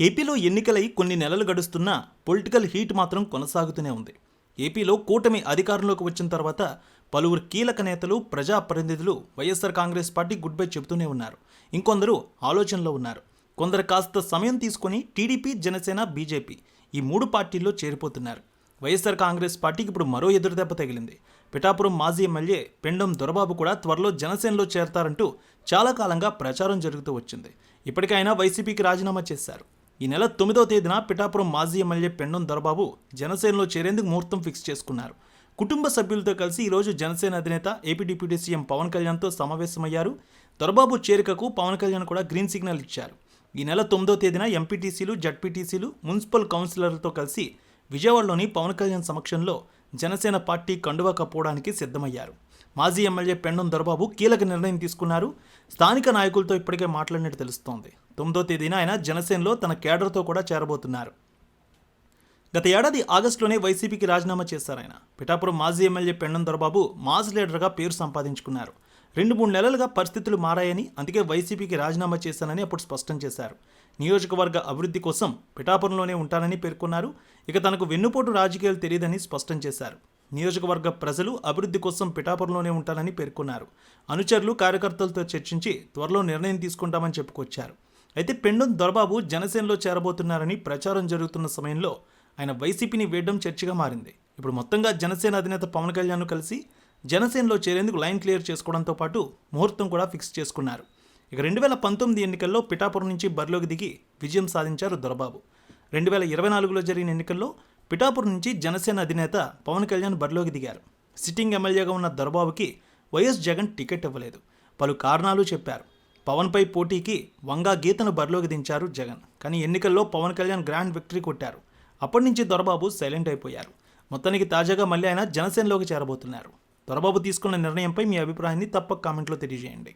ఏపీలో ఎన్నికలై కొన్ని నెలలు గడుస్తున్నా పొలిటికల్ హీట్ మాత్రం కొనసాగుతూనే ఉంది. ఏపీలో కూటమి అధికారంలోకి వచ్చిన తర్వాత పలువురు కీలక నేతలు ప్రజాప్రతినిధులు YSR Congress party good bye చెబుతూనే ఉన్నారు. ఇంకొందరు ఆలోచనలో ఉన్నారు. కొందరు కాస్త సమయం తీసుకొని టీడీపీ జనసేన బీజేపీ ఈ మూడు పార్టీల్లో చేరిపోతున్నారు. వైఎస్ఆర్ కాంగ్రెస్ పార్టీకి ఇప్పుడు మరో ఎదురుదెబ్బ తగిలింది. పిఠాపురం మాజీ ఎమ్మెల్యే పెండం దొరబాబు కూడా త్వరలో జనసేనలో చేరతారంటూ చాలా కాలంగా ప్రచారం జరుగుతూ వచ్చింది. ఇప్పటికైనా వైసీపీకి రాజీనామా చేశారు. ఈ నెల తొమ్మిదవ తేదీన పిఠాపురం మాజీ ఎమ్మెల్యే పెండం దొరబాబు జనసేనలో చేరేందుకు ముహూర్తం ఫిక్స్ చేసుకున్నారు. కుటుంబ సభ్యులతో కలిసి ఈరోజు జనసేన అధినేత ఏపీ డిప్యూటీ సీఎం పవన్ కళ్యాణ్తో సమావేశమయ్యారు. దొరబాబు చేరికకు పవన్ కళ్యాణ్ కూడా గ్రీన్ సిగ్నల్ ఇచ్చారు. ఈ నెల తొమ్మిదో తేదీన ఎంపీటీసీలు జడ్పీటీసీలు మున్సిపల్ కౌన్సిలర్లతో కలిసి విజయవాడలోని పవన్ కళ్యాణ్ సమక్షంలో జనసేన పార్టీ కండువా కప్పుకోవడానికి సిద్ధమయ్యారు. మాజీ ఎమ్మెల్యే పెండం దొరబాబు కీలక నిర్ణయం తీసుకున్నారు. స్థానిక నాయకులతో ఇప్పటికే మాట్లాడినట్టు తెలుస్తోంది. తొమ్మిదో తేదీన ఆయన జనసేనలో తన కేడర్తో కూడా చేరబోతున్నారు. గత ఏడాది ఆగస్టులోనే వైసీపీకి రాజీనామా చేశారు ఆయన. పిఠాపురం మాజీ ఎమ్మెల్యే పెండం దొరబాబు మాస్ లీడర్గా పేరు సంపాదించుకున్నారు. రెండు మూడు నెలలుగా పరిస్థితులు మారాయని అందుకే వైసీపీకి రాజీనామా చేశానని అప్పుడు స్పష్టం చేశారు. నియోజకవర్గ అభివృద్ధి కోసం పిఠాపురంలోనే ఉంటానని పేర్కొన్నారు. ఇక తనకు వెన్నుపోటు రాజకీయాలు తెలియదని స్పష్టం చేశారు. నియోజకవర్గ ప్రజలు అభివృద్ధి కోసం పిఠాపురంలోనే ఉంటానని పేర్కొన్నారు. అనుచరులు కార్యకర్తలతో చర్చించి త్వరలో నిర్ణయం తీసుకుంటామని చెప్పుకొచ్చారు. అయితే పెండం దొరబాబు జనసేనలో చేరబోతున్నారని ప్రచారం జరుగుతున్న సమయంలో ఆయన వైసీపీని వేయడం చర్చగా మారింది. ఇప్పుడు మొత్తంగా జనసేన అధినేత పవన్ కళ్యాణ్ను కలిసి జనసేనలో చేరేందుకు లైన్ క్లియర్ చేసుకోవడంతో పాటు ముహూర్తం కూడా ఫిక్స్ చేసుకున్నారు. ఇక రెండు వేల పంతొమ్మిది ఎన్నికల్లో పిఠాపురం నుంచి బరిలోకి దిగి విజయం సాధించారు దొరబాబు. రెండు వేల ఇరవై నాలుగులో జరిగిన ఎన్నికల్లో పిఠాపురం నుంచి జనసేన అధినేత పవన్ కళ్యాణ్ బరిలోకి దిగారు. సిట్టింగ్ ఎమ్మెల్యేగా ఉన్న దొరబాబుకి వైఎస్ జగన్ టికెట్ ఇవ్వలేదు. పలు కారణాలు చెప్పారు. పవన్పై పోటీకి వంగా గీతను బరిలోకి దించారు జగన్. కానీ ఎన్నికల్లో పవన్ కళ్యాణ్ గ్రాండ్ విక్టరీ కొట్టారు. అప్పటి నుంచి దొరబాబు సైలెంట్ అయిపోయారు. మొత్తానికి తాజాగా మళ్ళీ ఆయన జనసేనలోకి చేరబోతున్నారు. దొరబాబు తీసుకున్న నిర్ణయంపై మీ అభిప్రాయాన్ని తప్పక కామెంట్లో తెలియజేయండి.